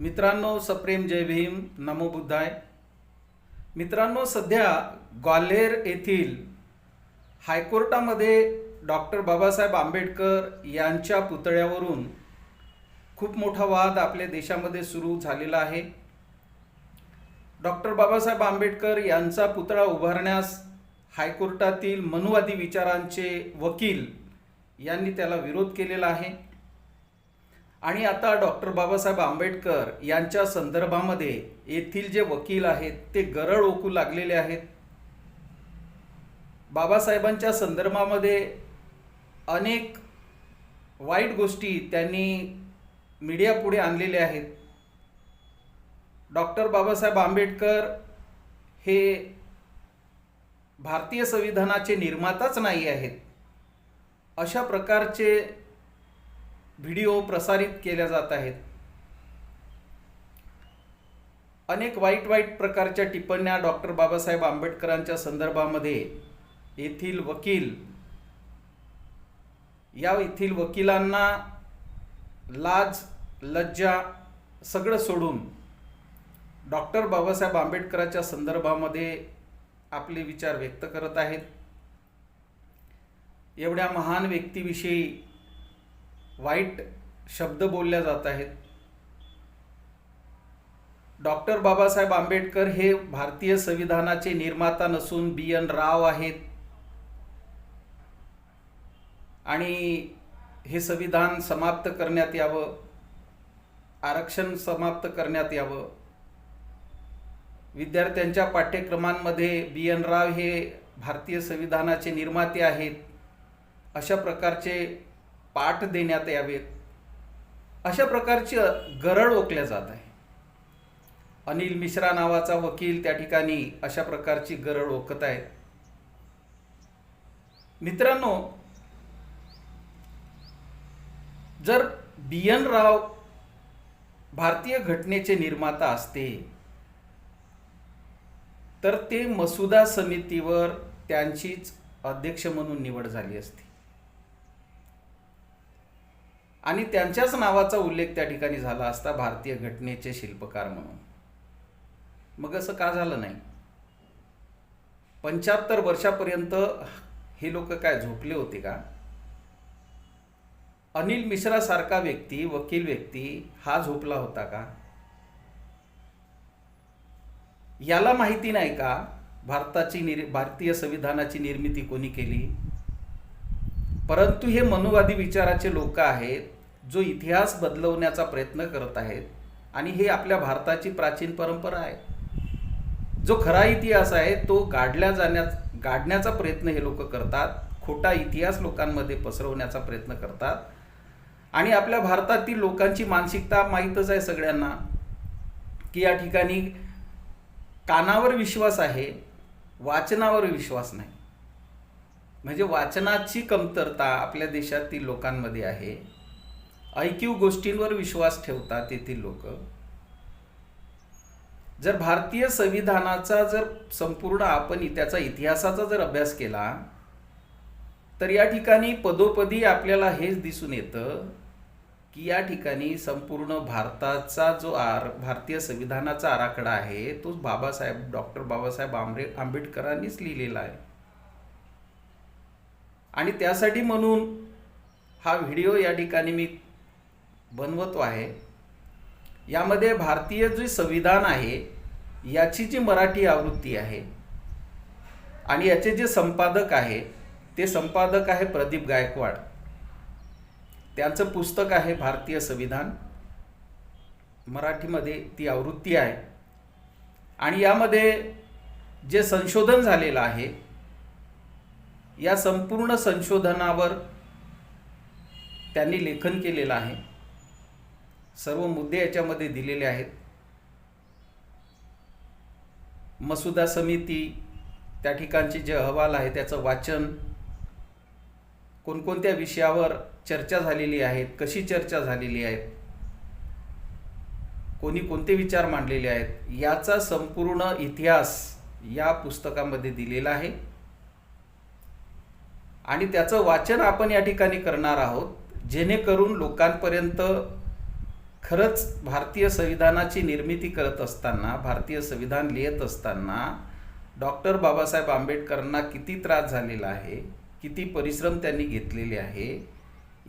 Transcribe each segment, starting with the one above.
मित्रांनो सप्रेम जय भीम. नमो बुद्धाय. मित्रांनो सध्या ग्वाल्हेर येथील हायकोर्टामध्ये डॉक्टर बाबासाहेब आंबेडकर यांच्या पुतळ्यावरून खूप मोठा वाद आपल्या देशामध्ये सुरू झालेला आहे. डॉक्टर बाबासाहेब आंबेडकर यांचा पुतळा उभारण्यास हायकोर्टातील मनुवादी विचारांचे वकील यांनी त्याला विरोध केलेला आहे. आणि आता डॉक्टर बाबासाहेब आंबेडकर यांच्या संदर्भामध्ये येथील जे वकील आहेत ते गरळ ओकू लागलेले आहेत. बाबासाहेबांच्या संदर्भामध्ये अनेक वाईट गोष्टी त्यांनी मीडियापुढे आणलेल्या आहेत. डॉक्टर बाबासाहेब आंबेडकर हे भारतीय संविधानाचे निर्माताच नाही आहेत. अशा प्रकारचे व्हिडिओ प्रसारित केल्या जात आहेत. अनेक वाईट वाईट प्रकारच्या टिप्पण्या डॉक्टर बाबासाहेब आंबेडकरांच्या संदर्भामध्ये येथील वकील या येथील वकिलांना लाज लज्जा सगळं सोडून डॉक्टर बाबासाहेब आंबेडकरांच्या संदर्भामध्ये आपले विचार व्यक्त करत आहेत. एवढ्या महान व्यक्तीविषयी वाईट शब्द बोलल्या जात आहेत. डॉक्टर बाबासाहेब आंबेडकर हे भारतीय संविधानाचे निर्माता नसून बी एन राव आहेत. आणि हे संविधान समाप्त करण्यात यावं. आरक्षण समाप्त करण्यात यावं. विद्यार्थ्यांच्या पाठ्यक्रमांमध्ये बी एन राव हे भारतीय संविधानाचे निर्माते आहेत. अशा प्रकारचे पाठ देण्यात यावेत. अशा प्रकारची गरळ ओकल्या जात आहे. अनिल मिश्रा नावाचा वकील त्या ठिकाणी अशा प्रकारची गरळ ओकत आहे. मित्रांनो जर बी एन राव भारतीय घटनेचे निर्माता असते तर ते मसुदा समितीवर त्यांचीच अध्यक्ष म्हणून निवड झाली असती. आणि त्यांच्याच नावाचा उल्लेख त्या ठिकाणी झाला असता भारतीय घटनेचे शिल्पकार म्हणून. मग असं का झालं नाही? पंच्याहत्तर वर्षापर्यंत हे लोक काय झोपले होते का? अनिल मिश्रासारखा व्यक्ती वकील व्यक्ती हा झोपला होता का? याला माहिती नाही का भारताची निर भारतीय संविधानाची निर्मिती कोणी केली? परंतु हे मनुवादी विचाराचे लोक आहेत जो इतिहास बदलवण्याचा प्रयत्न करत आहेत आणि हे आपल्या भारताची प्राचीन परंपरा आहे. जो खरा इतिहास आहे तो गाडल्या जाण्या गाडण्याचा प्रयत्न हे लोक करतात खोटा इतिहास लोकांमध्ये पसरवण्याचा प्रयत्न करतात आणि आपल्या भारतातील लोकांची मानसिकता माहीतच आहे सगळ्यांना की या ठिकाणी कानावर विश्वास आहे वाचनावर विश्वास नाही. म्हणजे वाचनाची कमतरता आपल्या देशातील लोकांमध्ये आहे. ऐकीव गोष्टींवर विश्वास ठेवतात तेथील लोक. जर भारतीय संविधानाचा जर संपूर्ण आपण त्याचा इतिहासाचा जर अभ्यास केला तर या ठिकाणी पदोपदी आपल्याला हेच दिसून येतं की या ठिकाणी संपूर्ण भारताचा जो आर भारतीय संविधानाचा आराखडा आहे तो बाबासाहेब डॉक्टर बाबासाहेब आंबे आंबेडकरांनीच लिहिलेला आहे. आणि त्यासाठी म्हणून हा व्हिडिओ या ठिकाणी मी बनवतो आहे. यामध्ये भारतीय जे संविधान आहे याची जी मराठी आवृत्ती आहे आणि याचे जे संपादक आहे ते संपादक आहे प्रदीप गायकवाड. त्यांचं पुस्तक आहे भारतीय संविधान. मराठीमध्ये ती आवृत्ती आहे. आणि यामध्ये जे संशोधन झालेलं आहे या संपूर्ण संशोधनावर त्यांनी लेखन केलेलं आहे. सर्व मुद्दे याच्यामध्ये दिलेले आहेत. मसुदा समिती त्या ठिकाणचे जे अहवाल आहे त्याचं वाचन कोणकोणत्या विषयावर चर्चा झालेली आहेत कशी चर्चा झालेली आहेत कोणी कोणते विचार मांडलेले आहेत याचा संपूर्ण इतिहास या पुस्तकामध्ये दिलेला आहे. आणि त्याचं वाचन आपण या ठिकाणी करणार आहोत जेणेकरून लोकांपर्यंत खरंच भारतीय संविधानाची निर्मिती करत असताना भारतीय संविधान लिहित असताना डॉक्टर बाबासाहेब आंबेडकरांना किती त्रास झालेला आहे किती परिश्रम त्यांनी घेतलेले आहे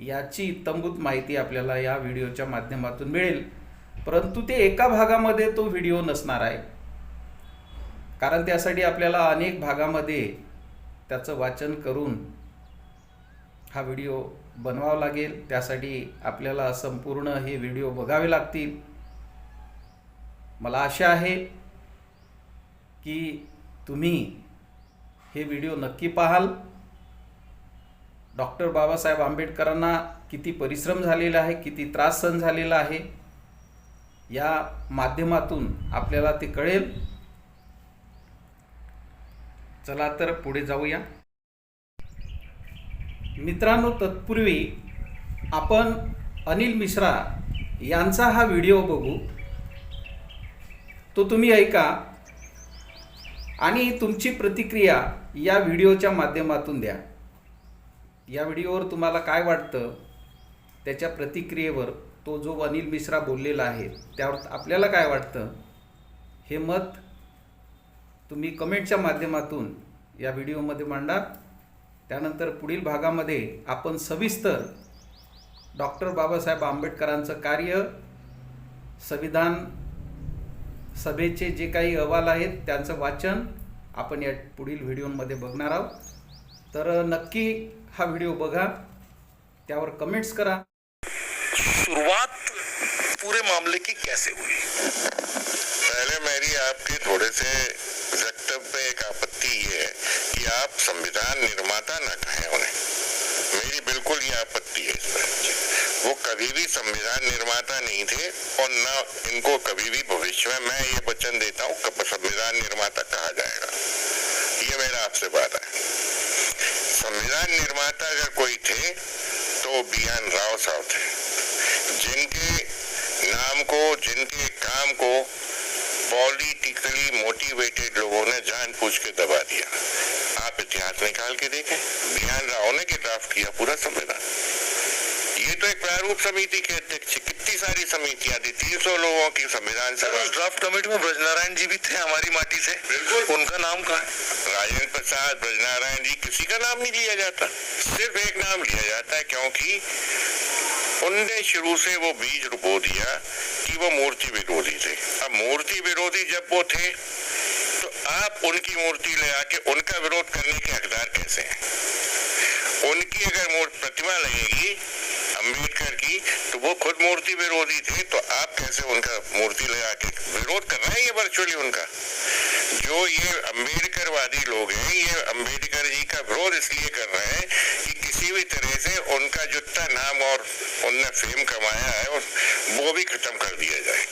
याची इत्तंभूत माहिती आपल्याला या व्हिडिओच्या माध्यमातून मिळेल. परंतु ते एका भागामध्ये तो व्हिडिओ नसणार आहे. कारण त्यासाठी आपल्याला अनेक भागामध्ये त्याचं वाचन करून हा व्हिडिओ बनवावा लागेल. त्यासाठी आपल्याला संपूर्ण हे व्हिडिओ बघावे लागतील. मला आशा आहे की तुम्ही हे व्हिडिओ नक्की पाहाल. डॉक्टर बाबासाहेब आंबेडकरांना किती परिश्रम झालेला आहे किती त्रास सहन झालेला आहे या माध्यमातून आपल्याला ते कळेल. चला तर पुढे जाऊया. मित्रांनो तत्पूर्वी आपण अनिल मिश्रा यांचा हा व्हिडिओ बघू. तो तुम्ही ऐका. आणि तुमची प्रतिक्रिया या व्हिडिओच्या माध्यमातून द्या. या व्हिडिओवर तुम्हाला काय वाटतं? त्याच्या प्रतिक्रियेवर तो जो अनिल मिश्रा बोललेला आहे त्यावर आपल्याला काय वाटतं? हे मत तुम्ही कमेंटच्या माध्यमातून या व्हिडिओमध्ये मांडा. त्यानंतर पुढील भागामध्ये आपण सविस्तर डॉक्टर बाबासाहेब आंबेडकरांचं कार्य संविधान सभेचे जे काही अहवाल आहेत त्यांचं वाचन आपण या पुढील व्हिडिओमध्ये बघणार आहोत. तर नक्की हा व्हिडिओ बघा त्यावर कमेंट्स करा. शुरुआत पूरे मामले की कैसे हुई? पहले मेरी आपके थोड़े से वक्तव्य पे एक आपत्ति कि आप संविधान निर्माता न कहें उन्हें। मेरी बिल्कुल ये आपत्ति है वो कभी भी संविधान निर्माता नहीं थे और न इनको कभी भी भविष्य में मैं ये वचन देता हूँ कि संविधान निर्माता कहा जाएगा। ये मेरा आपसे वादा है। संविधान निर्माता अगर कोई थे तो बी एन राव साहब थे। जिनके नाम को, जिनके काम को पॉलिटिकली मोटिवेटेड लोगों ने जान पूछ के दबा दिया। आप इतिहास निकाल के देखें। बिहान राव ने के ड्राफ्ट किया पूरा संविधान। ये तो एक प्रारूप समिति के अध्यक्ष। कितनी सारी समितियाँ थी? तीन सौ लोगों की संविधान सभा। ड्राफ्ट कमेटी में ब्रजनारायण जी भी थे हमारी माटी से। बिल्कुल। उनका नाम कहा राजेंद्र प्रसाद ब्रजनारायण जी किसी का नाम नहीं लिया जाता। सिर्फ़ एक नाम लिया जाता है क्योंकि उनने शुरू से वो बीज रुपो दिया कि वो मूर्ति विरोधी थे। अब मूर्ति विरोधी जब वो थे तो आप उनकी मूर्ति ले आके उनका विरोध करने के हकदार कैसे हैं? उनकी अगर मूर्ति प्रतिमा लगेगी अंबेडकर की तो वो खुद मूर्ति विरोधी थे तो आप कैसे उनका मूर्ति लगा के विरोध कर रहे हैं ये वर्चुअली उनका? जो ये अम्बेडकरवादी लोग हैं, ये अंबेडकर जी का विरोध इसलिए कर रहे हैं कि किसी भी तरह से उनका जितना नाम और उनने फेम कमाया है, वो भी खत्म कर दिया जाए।